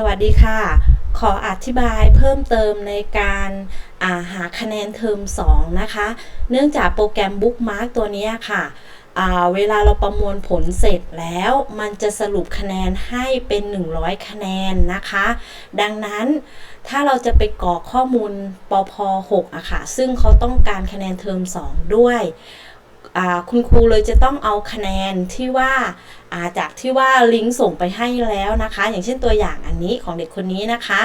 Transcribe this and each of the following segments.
สวัสดีค่ะ ขออธิบายเพิ่มเติมในการาหาคะแนนเทอม 2 นะคะ เนื่องจากโปรแกรม Bookmark ตัวนี้ค่ะ เวลาเราประมวลผลเสร็จแล้ว มันจะสรุปคะแนนให้เป็น 100 คะแนนนะคะ ดังนั้นถ้าเราจะไปกรอกข้อมูลปพ6อะค่ะ ซึ่งเขาต้องการคะแนนเทอม 2 ด้วย คุณครูเลยจะต้องเอาคะแนนที่ว่าาจากที่ว่าลิงก์ส่งไปให้แล้วนะคะ อย่างเช่นตัวอย่างอันนี้ของเด็กคนนี้นะคะ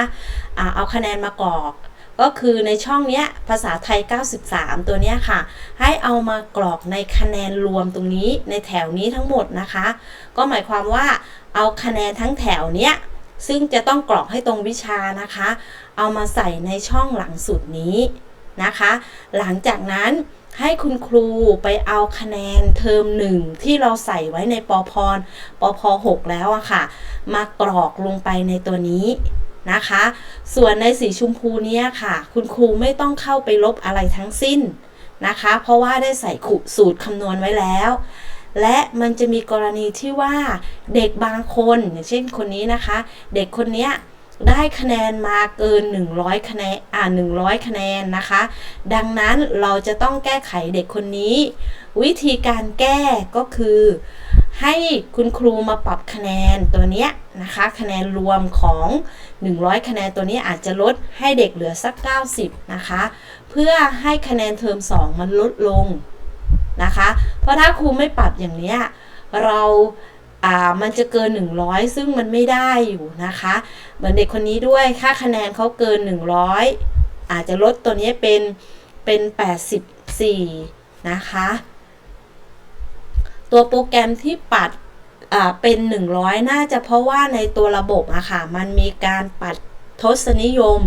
อาเอาคะแนนมากรอก ก็คือในช่องเนี้ยภาษาไทย 93 ตัวเนี้ยค่ะ ให้เอามากรอกในคะแนนรวมตรงนี้ในแถวนี้ทั้งหมดนะคะ ก็หมายความว่าเอาคะแนนทั้งแถวเนี้ยซึ่งจะต้องกรอกให้ตรงวิชานะคะ เอามาใส่ในช่องหลังสุดนี้นะคะ หลังจากนั้น ให้คุณครูไปเอาคะแนนเทอมหนึ่งที่เราใส่ไว้ในปพปพ6แล้วอะค่ะ มากรอกลงไปในตัวนี้นะคะ ส่วนในสีชมพูเนี้ยค่ะ คุณครูไม่ต้องเข้าไปลบอะไรทั้งสิ้นนะคะ เพราะว่าได้ใส่ขุสูตรคำนวณไว้แล้ว และมันจะมีกรณีที่ว่าเด็กบางคนอย่างเช่นคนนี้นะคะ เด็กคนเนี้ย ได้คะแนนมาเกิน 100 คะแนนอ่า100 คะแนนนะคะ ดังนั้นเราจะต้องแก้ไขเด็กคนนี้ วิธีการแก้ก็คือ ให้คุณครูมาปรับคะแนนตัวเนี้ยนะคะ คะแนนรวมของ 100 คะแนนตัวนี้อาจจะลดให้เด็กเหลือสัก 90 นะคะ เพื่อให้คะแนนเทอม 2 มันลดลงนะคะ เพราะถ้าครูไม่ปรับอย่างเนี้ยเราอ่า มันจะเกิน 100 ซึ่งมันไม่ได้อยู่นะคะ เหมือนเด็กคนนี้ด้วยค่าคะแนนเขาเกิน 100 อาจจะลดตัวนี้เป็นเป็น 84 นะคะ ตัวโปรแกรมที่ปัดเป็น 100 น่าจะเพราะว่าในตัวระบบอะค่ะ มันมีการปัดทศนิยม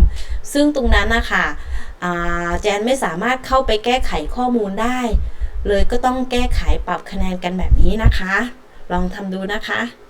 ซึ่งตรงนั้นนะคะอ่าแจนไม่สามารถเข้าไปแก้ไขข้อมูลได้ เลยก็ต้องแก้ไขปรับคะแนนกันแบบนี้นะคะ ลองทำดูนะคะ